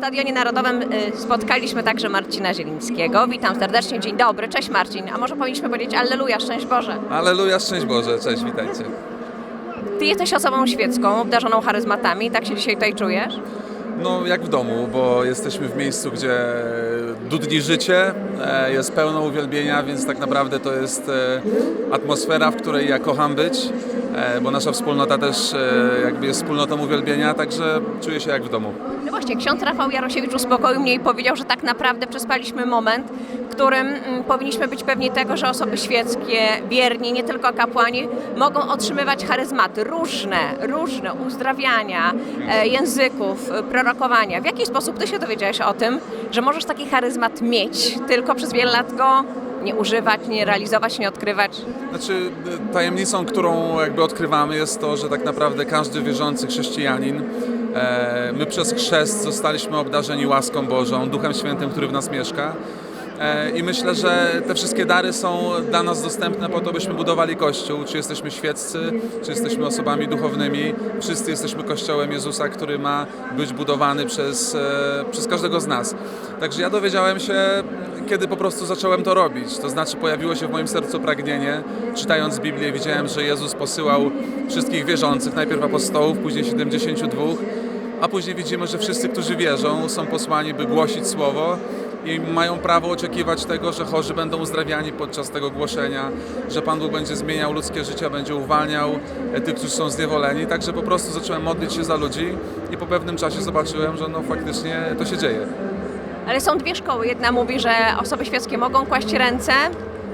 Stadionie Narodowym y, spotkaliśmy także Marcina Zielińskiego. Witam serdecznie, dzień dobry, cześć Marcin. A może powinniśmy powiedzieć Alleluja, szczęść Boże. Aleluja, szczęść Boże, cześć, witajcie. Ty jesteś osobą świecką, obdarzoną charyzmatami, tak się dzisiaj tutaj czujesz? No jak w domu, bo jesteśmy w miejscu, gdzie dudni życie, e, jest pełno uwielbienia, więc tak naprawdę to jest e, atmosfera, w której ja kocham być, e, bo nasza wspólnota też jakby jest wspólnotą uwielbienia, także czuję się jak w domu. Właśnie, ksiądz Rafał Jarosiewicz uspokoił mnie i powiedział, że tak naprawdę przespaliśmy moment, w którym mm, powinniśmy być pewni tego, że osoby świeckie, wierni, nie tylko kapłani, mogą otrzymywać charyzmaty różne, różne, uzdrawiania, e, języków, e, prorokowania. W jaki sposób ty się dowiedziałeś o tym, że możesz taki charyzmat mieć, tylko przez wiele lat go nie używać, nie realizować, nie odkrywać? Znaczy, e, tajemnicą, którą jakby odkrywamy jest to, że tak naprawdę każdy wierzący chrześcijanin, my przez chrzest zostaliśmy obdarzeni łaską Bożą, Duchem Świętym, który w nas mieszka. E, I myślę, że te wszystkie dary są dla nas dostępne po to, byśmy budowali Kościół. Czy jesteśmy świeccy, czy jesteśmy osobami duchownymi. Wszyscy jesteśmy Kościołem Jezusa, który ma być budowany przez, e, przez każdego z nas. Także ja dowiedziałem się, kiedy po prostu zacząłem to robić. To znaczy pojawiło się w moim sercu pragnienie. Czytając Biblię widziałem, że Jezus posyłał wszystkich wierzących, najpierw apostołów, później 72, a później widzimy, że wszyscy, którzy wierzą, są posłani, by głosić Słowo i mają prawo oczekiwać tego, że chorzy będą uzdrawiani podczas tego głoszenia, że Pan Bóg będzie zmieniał ludzkie życie, będzie uwalniał e, tych, którzy są zniewoleni. Także po prostu zacząłem modlić się za ludzi i po pewnym czasie zobaczyłem, że no faktycznie to się dzieje. Ale są dwie szkoły. Jedna mówi, że osoby świeckie mogą kłaść ręce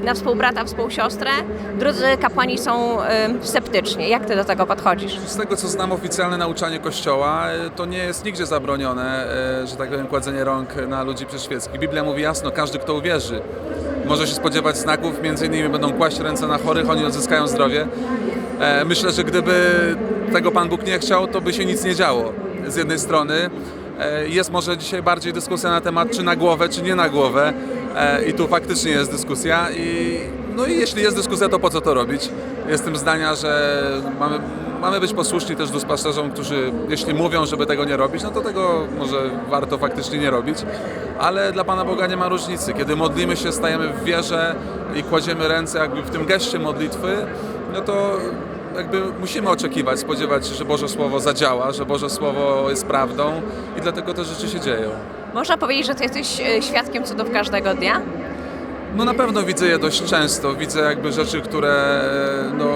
na współbrata, współsiostrę. Drudzy kapłani są y, sceptyczni. Jak ty do tego podchodzisz? Z tego co znam oficjalne nauczanie Kościoła, e, to nie jest nigdzie zabronione, e, że tak powiem, kładzenie rąk na ludzi prześwieckich. Biblia mówi jasno, każdy kto uwierzy może się spodziewać znaków, między innymi będą kłaść ręce na chorych, oni odzyskają zdrowie. E, Myślę, że gdyby tego Pan Bóg nie chciał, to by się nic nie działo. Z jednej strony jest może dzisiaj bardziej dyskusja na temat czy na głowę, czy nie na głowę E, i tu faktycznie jest dyskusja i no i jeśli jest dyskusja, to po co to robić? Jestem zdania, że mamy, mamy być posłuszni też duszpasterzom, którzy jeśli mówią, żeby tego nie robić, no to tego może warto faktycznie nie robić, ale dla Pana Boga nie ma różnicy. Kiedy modlimy się, stajemy w wierze i kładziemy ręce jakby w tym geście modlitwy, no to jakby musimy oczekiwać, spodziewać się, że Boże Słowo zadziała, że Boże Słowo jest prawdą i dlatego te rzeczy się dzieją. Można powiedzieć, że ty jesteś y, świadkiem cudów każdego dnia? No na pewno widzę je dość często. Widzę jakby rzeczy, które no,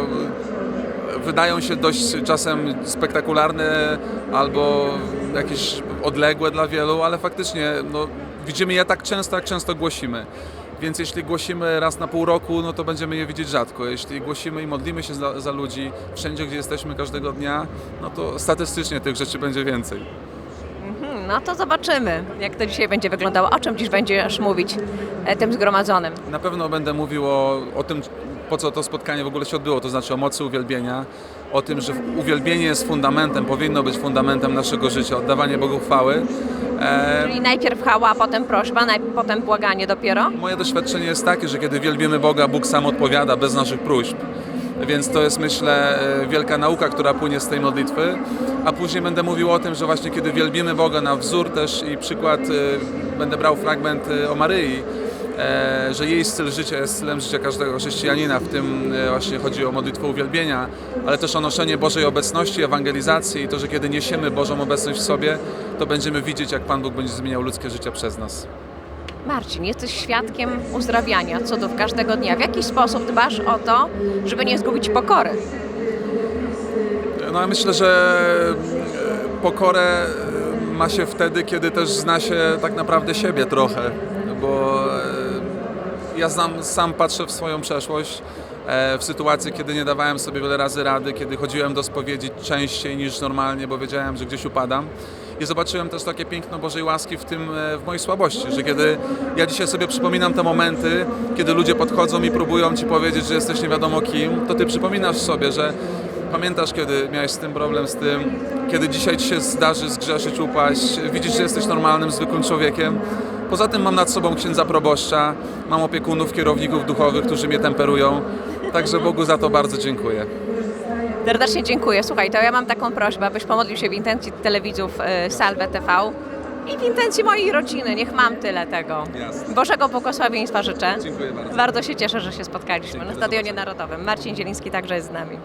wydają się dość czasem spektakularne albo jakieś odległe dla wielu, ale faktycznie no, widzimy je tak często, jak często głosimy. Więc jeśli głosimy raz na pół roku, no to będziemy je widzieć rzadko. Jeśli głosimy i modlimy się za, za ludzi wszędzie, gdzie jesteśmy każdego dnia, no to statystycznie tych rzeczy będzie więcej. Mhm, no to zobaczymy, jak to dzisiaj będzie wyglądało. O czym dziś będziesz mówić e, tym zgromadzonym? Na pewno będę mówił o, o tym, po co to spotkanie w ogóle się odbyło, to znaczy o mocy uwielbienia, o tym, że uwielbienie jest fundamentem, powinno być fundamentem naszego życia, oddawanie Bogu chwały. E, Czyli najpierw chwała, a potem prośba, naj, potem błaganie dopiero? moje doświadczenie jest takie, że kiedy wielbimy Boga, Bóg sam odpowiada bez naszych próśb. Więc to jest, myślę, e, wielka nauka, która płynie z tej modlitwy. A później będę mówił o tym, że właśnie kiedy wielbimy Boga na wzór też i przykład, e, będę brał fragment o Maryi, że jej styl życia jest stylem życia każdego chrześcijanina, w tym e, właśnie chodzi o modlitwę uwielbienia, ale też o noszenie Bożej obecności, ewangelizacji i to, że kiedy niesiemy Bożą obecność w sobie, to będziemy widzieć, jak Pan Bóg będzie zmieniał ludzkie życie przez nas. Marcin, jesteś świadkiem uzdrawiania cudów każdego dnia. W jaki sposób dbasz o to, żeby nie zgubić pokory? No ja myślę, że e, pokorę e, ma się wtedy, kiedy też zna się tak naprawdę siebie trochę, bo e, ja znam, sam patrzę w swoją przeszłość, e, w sytuacji, kiedy nie dawałem sobie wiele razy rady, kiedy chodziłem do spowiedzi częściej niż normalnie, bo wiedziałem, że gdzieś upadam. I zobaczyłem też takie piękno Bożej łaski w tym, e, w mojej słabości, że kiedy ja dzisiaj sobie przypominam te momenty, kiedy ludzie podchodzą i próbują ci powiedzieć, że jesteś nie wiadomo kim, to ty przypominasz sobie, że Pamiętasz, kiedy miałeś z tym problem, z tym, kiedy dzisiaj ci się zdarzy zgrzeszyć, upaść, widzisz, że jesteś normalnym, zwykłym człowiekiem. Poza tym mam nad sobą księdza proboszcza, mam opiekunów, kierowników duchowych, którzy mnie temperują. Także Bogu za to bardzo dziękuję. Serdecznie dziękuję. Słuchaj, to ja mam taką prośbę, abyś pomodlił się w intencji telewidzów y, Salve TV. i w intencji mojej rodziny. Niech mam tyle tego. Jasne. Bożego błogosławieństwa życzę. Dziękuję bardzo. Bardzo się cieszę, że się spotkaliśmy Dzięki, na do Stadionie. Narodowym. Marcin Zieliński także jest z nami.